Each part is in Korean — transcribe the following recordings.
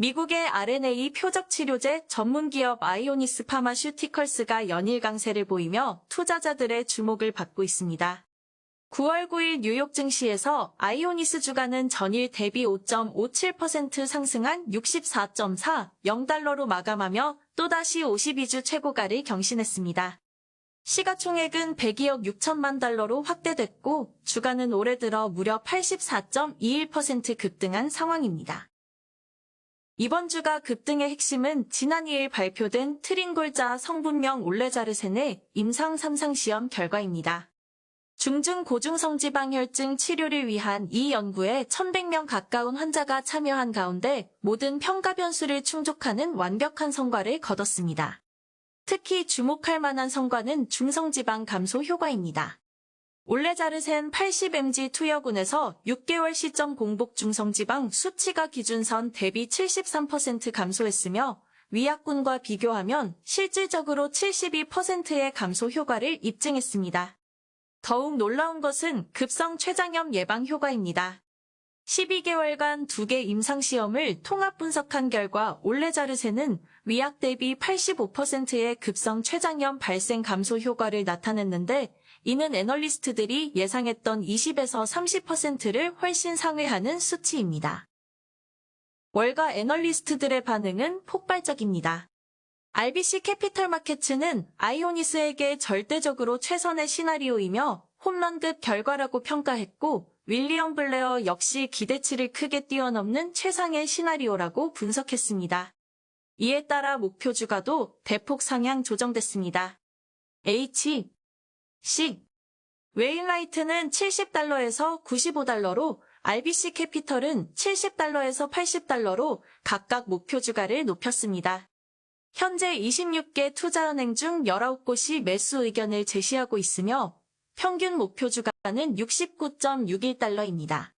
미국의 RNA 표적 치료제 전문 기업 아이오니스 파마슈티컬스가 연일 강세를 보이며 투자자들의 주목을 받고 있습니다. 9월 9일 뉴욕 증시에서 아이오니스 주가는 전일 대비 5.57% 상승한 64.4 0달러로 마감하며 또다시 52주 최고가를 경신했습니다. 시가총액은 102억 6천만 달러로 확대됐고 주가는 올해 들어 무려 84.21% 급등한 상황입니다. 이번 주가 급등의 핵심은 지난 2일 발표된 트링골자 성분명 올레자르센의 임상 3상 시험 결과입니다. 중증 고중성 지방혈증 치료를 위한 이 연구에 1100명 가까운 환자가 참여한 가운데 모든 평가 변수를 충족하는 완벽한 성과를 거뒀습니다. 특히 주목할 만한 성과는 중성지방 감소 효과입니다. 올레자르센 80mg 투여군에서 6개월 시점 공복 중성지방 수치가 기준선 대비 73% 감소했으며 위약군과 비교하면 실질적으로 72%의 감소 효과를 입증했습니다. 더욱 놀라운 것은 급성 췌장염 예방 효과입니다. 12개월간 2개 임상시험을 통합 분석한 결과 올레자르센은 위약 대비 85%의 급성 췌장염 발생 감소 효과를 나타냈는데 이는 애널리스트들이 예상했던 20에서 30%를 훨씬 상회하는 수치입니다. 월가 애널리스트들의 반응은 폭발적입니다. RBC 캐피털 마켓츠는 아이오니스에게 절대적으로 최선의 시나리오이며 홈런급 결과라고 평가했고 윌리엄 블레어 역시 기대치를 크게 뛰어넘는 최상의 시나리오라고 분석했습니다. 이에 따라 목표 주가도 대폭 상향 조정됐습니다. H, C, 웨일라이트는 70달러에서 95달러로 RBC 캐피털은 70달러에서 80달러로 각각 목표 주가를 높였습니다. 현재 26개 투자은행 중 19곳이 매수 의견을 제시하고 있으며 평균 목표 주가는 69.61달러입니다.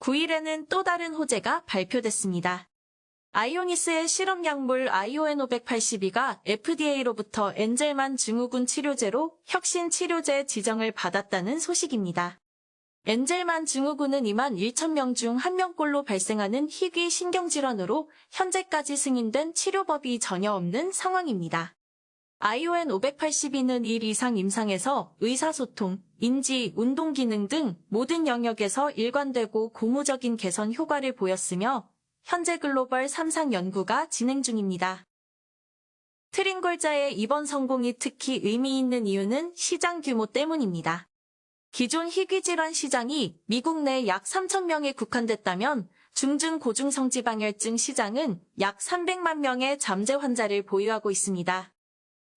9일에는 또 다른 호재가 발표됐습니다. 아이오니스의 실험 약물 ION 582가 FDA로부터 엔젤만 증후군 치료제로 혁신 치료제 지정을 받았다는 소식입니다. 엔젤만 증후군은 2만 1천 명 중 1명꼴로 발생하는 희귀 신경질환으로 현재까지 승인된 치료법이 전혀 없는 상황입니다. ION 582는 1 이상 임상에서 의사소통, 인지, 운동 기능 등 모든 영역에서 일관되고 고무적인 개선 효과를 보였으며 현재 글로벌 3상 연구가 진행 중입니다. 트링골자의 이번 성공이 특히 의미 있는 이유는 시장 규모 때문입니다. 기존 희귀질환 시장이 미국 내 약 3천 명에 국한됐다면 중증 고중성 지방혈증 시장은 약 300만 명의 잠재 환자를 보유하고 있습니다.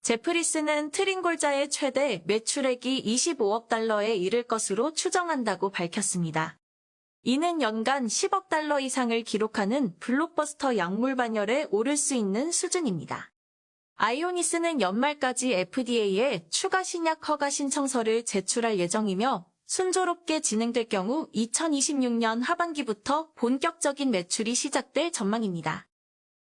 제프리스는 트링골자의 최대 매출액이 25억 달러에 이를 것으로 추정한다고 밝혔습니다. 이는 연간 10억 달러 이상을 기록하는 블록버스터 약물 반열에 오를 수 있는 수준입니다. 아이오니스는 연말까지 FDA에 추가 신약 허가 신청서를 제출할 예정이며 순조롭게 진행될 경우 2026년 하반기부터 본격적인 매출이 시작될 전망입니다.